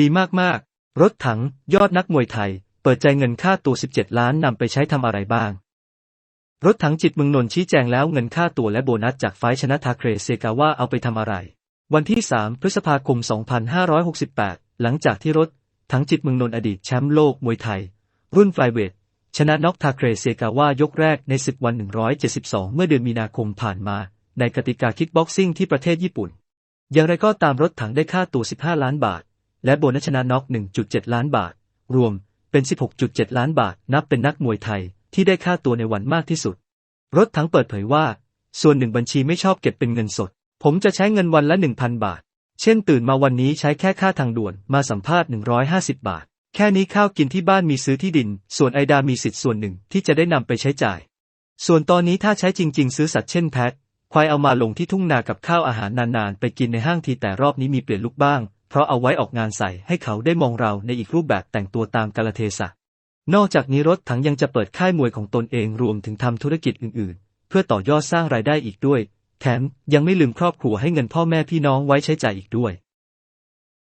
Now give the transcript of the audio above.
ดีมากๆ รถถังยอดนักมวยไทย เปิดใจเงินค่าตัว 17 ล้านนำไปใช้ทำอะไรบ้าง รถถังจิตเมืองนนท์ชี้แจงแล้วเงินค่าตัวและโบนัสจากไฟชนะทาเครเซกาว่าเอาไปทำอะไร วันที่ 3 พฤษภาคม 2568 หลังจากที่รถถังจิตเมืองนนท์อดีตแชมป์โลกมวยไทย รุ่นไฟเวทชนะน็อกทาเครเซกาว่ายกแรกในศึกวัน 172 เมื่อเดือนมีนาคมผ่านมา ในกติกาคิกบ็อกซิ่งที่ประเทศญี่ปุ่น อย่างไรก็ตามรถถังได้ค่าตัว 15 ล้านบาท และโบนัสชนะน็อก 1.7 ล้านบาท รวมเป็น 16.7 ล้านบาท นับเป็นนักมวยไทยที่ได้ค่าตัวในวันมากที่สุด รถถังเปิดเผยว่า ส่วนหนึ่งบัญชีไม่ชอบเก็บเป็นเงินสด ผมจะใช้เงินวันละ 1,000 บาท เช่นตื่นมาวันนี้ใช้แค่ค่าทางด่วนมาสัมภาษณ์ 150 บาท แค่นี้ข้าวกินที่บ้านมีซื้อที่ดิน ส่วนไอดามีสิทธิ์ส่วนหนึ่งที่จะได้นำไปใช้จ่าย ส่วนตอนนี้ถ้าใช้จริง ๆ ซื้อสัตว์เช่นแพะควายเอามาลงที่ทุ่งนากับข้าวอาหารนานๆ ไปกินในห้างทีแต่รอบนี้มีเปลี่ยนลุกบ้าง เพราะเอาไว้ออกงานใส่ให้เขาได้มองเราในอีกรูปแบบแต่งตัวตามกาลเทศะ นอกจากนี้รถถังยังจะเปิดค่ายมวยของตนเองรวมถึงทำธุรกิจอื่นๆ เพื่อต่อยอดสร้างรายได้อีกด้วย แถมยังไม่ลืมครอบครัวให้เงินพ่อแม่พี่น้องไว้ใช้จ่ายอีกด้วย